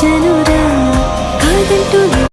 మర్చనురా కాదంటూ